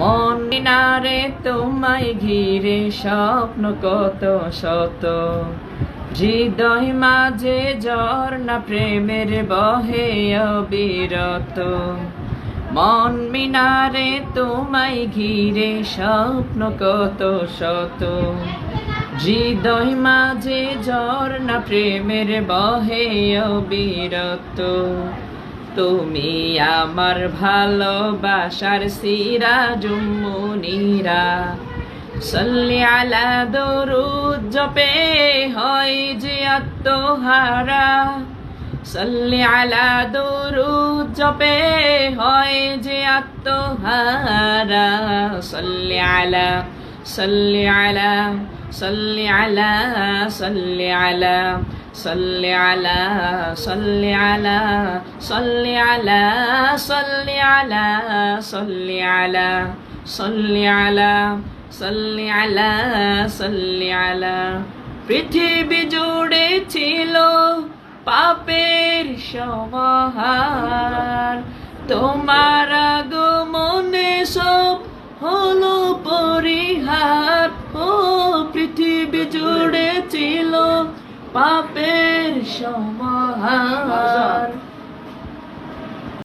মন মিনারে তোমায় ঘিরে স্বপ্ন কত শত। হৃদয় মাঝে ঝর্ণা প্রেমের বহে অবিরত। মন মিনারে তোমায় ঘিরে স্বপ্ন কত শত। হৃদয় মাঝে ঝর্ণা প্রেমের বহে অবিরত। তুমি আমার ভালোবাসার সিরা জুমুনিরা সল্লি আলা দরুদ, জপে হয় যে আত্মহারা। সল্লি আলা দরুদ, জপে হয় যে আত্মহারা। সল্লি আলা সল্লি আলা সল্লি আলা সল্লি আলা। সল্লি আলা সল্লি আলা সল্লি আলা সল্লি আলা সল্লি আলা সল্লি আলা সল্লি আলা সল্লি আলা। পৃথিবী জুড়ে ছিল পাপের সমাহার। তোমার আগমনে সব হলো পরিহার। ও পৃথিবী জুড়ে ছিল পাপের সমাহার।